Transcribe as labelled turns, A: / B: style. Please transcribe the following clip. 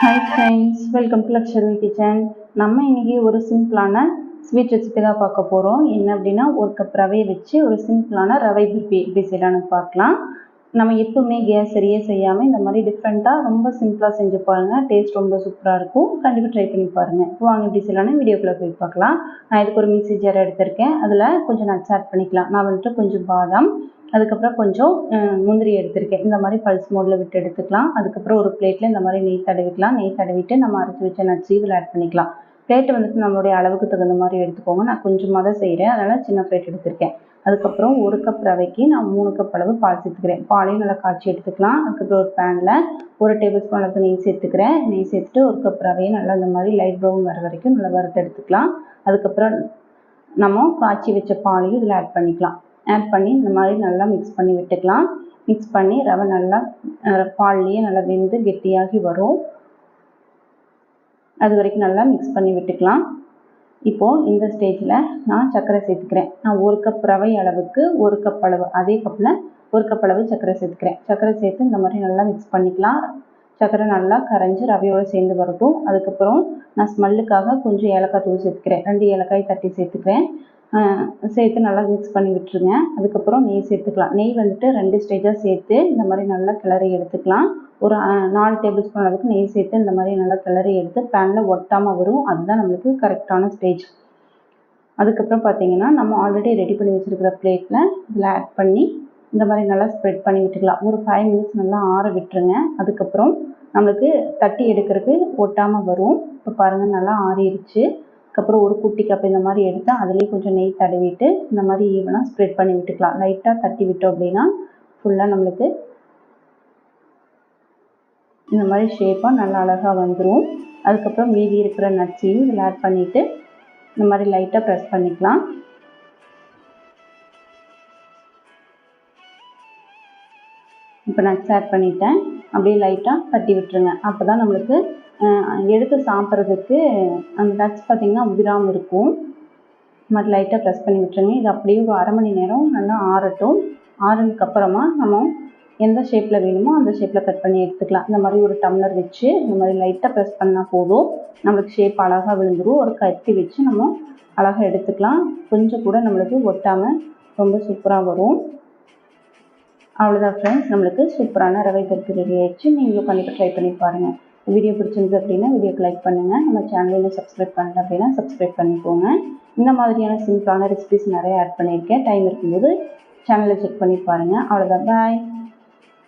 A: Hi friends welcome to luxury kitchen நம்ம இன்னைக்கு ஒரு சிம்பிளான ஸ்வீட் ரெசிபி தான் பார்க்க போகிறோம் என்ன அப்படின்னா ஒரு கப் ரவையை வச்சு ஒரு சிம்பிளான ரவை பர்பி எப்படி செய்யலான்னு பார்க்கலாம். நம்ம எப்பவுமே கேஸ் சரியே செய்யாமல் இந்த மாதிரி டிஃப்ரெண்ட்டாக ரொம்ப சிம்பிளாக செஞ்சு பாருங்கள் டேஸ்ட் ரொம்ப சூப்பராக இருக்கும். கண்டிப்பாக ட்ரை பண்ணி பாருங்கள் இப்போ வாங்க எப்படி செய்யலாம்னு வீடியோக்குள்ளே போய் பார்க்கலாம். நான் இதுக்கு ஒரு மிக்ஸி ஜார் எடுத்திருக்கேன். அதில் கொஞ்சம் நட்ஸ் ஆட் பண்ணிக்கலாம். நான் வந்துட்டு கொஞ்சம் பாதாம் அதுக்கப்புறம் கொஞ்சம் முந்திரி எடுத்திருக்கேன். இந்த மாதிரி பல்ஸ் மோடில் விட்டு எடுத்துக்கலாம். அதுக்கப்புறம் ஒரு பிளேட்டில் இந்த மாதிரி நெய் தடவிக்கலாம். நெய் தடவிட்டு நம்ம அரைச்சி வச்ச நட்ஸ் இதில் ஆட் பண்ணிக்கலாம். பிளேட்டு வந்துட்டு நம்மளுடைய அளவுக்கு தகுந்த மாதிரி எடுத்துக்கோங்க. நான் கொஞ்சமாக தான் செய்கிறேன் அதனால் சின்ன பிளேட் எடுத்திருக்கேன். அதுக்கப்புறம் ஒரு கப் ரவைக்கு நான் மூணு கப் அளவு பால் சேர்த்துக்கிறேன். பாலையும் நல்லா காய்ச்சி எடுத்துக்கலாம். அதுக்கப்புறம் ஒரு பேனில் ஒரு டேபிள் ஸ்பூன் அளவுக்கு நெய் சேர்த்துக்கிறேன். நெய் சேர்த்துட்டு ஒரு கப் ரவையை நல்லா இந்த மாதிரி லைட் ப்ரௌன் வர வரைக்கும் நல்லா வறுத்து எடுத்துக்கலாம். அதுக்கப்புறம் நம்ம காய்ச்சி வச்ச பாலையும் இதில் ஆட் பண்ணிக்கலாம். ஆட் பண்ணி இந்த மாதிரி நல்லா மிக்ஸ் பண்ணி விட்டுக்கலாம். மிக்ஸ் பண்ணி ரவை நல்லா பால்லையே நல்லா வெந்து கெட்டியாகி வரும். அது வரைக்கும் நல்லா மிக்ஸ் பண்ணி விட்டுக்கலாம். இப்போது இந்த ஸ்டேஜில் நான் சர்க்கரை சேர்த்துக்கிறேன். நான் ஒரு கப் ரவை அளவுக்கு ஒரு கப் அளவு அதே கப்பில் ஒரு கப் அளவு சர்க்கரை சேர்த்துக்கிறேன். சர்க்கரை சேர்த்து இந்த மாதிரி நல்லா மிக்ஸ் பண்ணிக்கலாம். சர்க்கரை நல்லா கரைஞ்சி ரவையோடு சேர்ந்து வரட்டும். அதுக்கப்புறம் நான் ஸ்மெல்லுக்காக கொஞ்சம் ஏலக்காய் தூள் சேர்த்துக்கிறேன். ரெண்டு ஏலக்காய் தட்டி சேர்த்துக்கிறேன். சேர்த்து நல்லா மிக்ஸ் பண்ணி விட்டுருங்க. அதுக்கப்புறம் நெய் சேர்த்துக்கலாம். நெய் வந்துட்டு ரெண்டு ஸ்டேஜாக சேர்த்து இந்த மாதிரி நல்லா கிளறி எடுத்துக்கலாம். ஒரு நாலு டேபிள் ஸ்பூன் அளவுக்கு நெய் சேர்த்து இந்த மாதிரி நல்லா கிளறி எடுத்து பேனில் ஒட்டாமல் வரும். அதுதான் நம்மளுக்கு கரெக்டான ஸ்டேஜ் அதுக்கப்புறம் பார்த்தீங்கன்னா நம்ம ஆல்ரெடி ரெடி பண்ணி வச்சுருக்கிற பிளேட்டில் இதில் ஆட் பண்ணி இந்த மாதிரி நல்லா ஸ்ப்ரெட் பண்ணி விட்டுக்கலாம். ஒரு ஃபைவ் மினிட்ஸ் நல்லா ஆற விட்டுருங்க. அதுக்கப்புறம் நம்மளுக்கு தட்டி எடுக்கிறதுக்கு ஒட்டாமல் வரும். இப்போ பாருங்கள் நல்லா ஆறிடுச்சு. அதுக்கப்புறம் ஒரு குட்டி கப் இந்த மாதிரி எடுத்து அதுலேயே கொஞ்சம் நெய் தடவிட்டு இந்த மாதிரி ஈவனாக ஸ்ப்ரெட் பண்ணி விட்டுக்கலாம். லைட்டாக தட்டி விட்டோம் அப்படின்னா ஃபுல்லாக நம்மளுக்கு இந்த மாதிரி ஷேப்பாக நல்லா அழகாக வந்துடும் அதுக்கப்புறம் மீதி இருக்கிற நட்ஸையும் இதில் ஆட் பண்ணிவிட்டு இந்த மாதிரி லைட்டாக ப்ரெஸ் பண்ணிக்கலாம். இப்போ நட்ஸ் ஆட் பண்ணிட்டேன். அப்படியே லைட்டாக தட்டி விட்டுருங்க. அப்போ தான் நம்மளுக்கு எடுத்து சாப்பிட்றதுக்கு அந்த நட்ஸ் பார்த்திங்கன்னா உதிராமல் இருக்கும். மாதிரி லைட்டாக ப்ரெஸ் பண்ணி விட்டுருங்க. இது அப்படியே ஒரு அரை மணி நேரம் நல்லா ஆறட்டும். ஆறதுக்கப்புறமா நம்ம எந்த ஷேப்பில் வேணுமோ அந்த ஷேப்பில் கட் பண்ணி எடுத்துக்கலாம். இந்த மாதிரி ஒரு டம்ளர் வச்சு இந்த மாதிரி லைட்டாக ப்ரெஸ் பண்ணால் போதும். நம்மளுக்கு ஷேப் அழகாக விழுந்துடும் ஒரு கத்தி வச்சு நம்ம அழகாக எடுத்துக்கலாம். கொஞ்சம் கூட நம்மளுக்கு ஒட்டாமல் ரொம்ப சூப்பராக வரும். அவ்வளோதான் ஃப்ரெண்ட்ஸ் நம்மளுக்கு சூப்பரான ரவை பருப்பு ரெடி ஆயிடுச்சு. நீங்களும் கண்டிப்பாக ட்ரை பண்ணி பாருங்கள் வீடியோ பிடிச்சிருந்து அப்படின்னா வீடியோக்கு லைக் பண்ணுங்கள் நம்ம சேனலில் சப்ஸ்கிரைப் பண்ணல அப்படின்னா சப்ஸ்கிரைப் பண்ணிக்கோங்க. இந்த மாதிரியான சிம்பிளான ரெசிபிஸ் நிறைய ஆட் பண்ணியிருக்கேன். டைம் இருக்கும்போது சேனலை செக் பண்ணி பாருங்கள் அவ்வளோதான் பாய்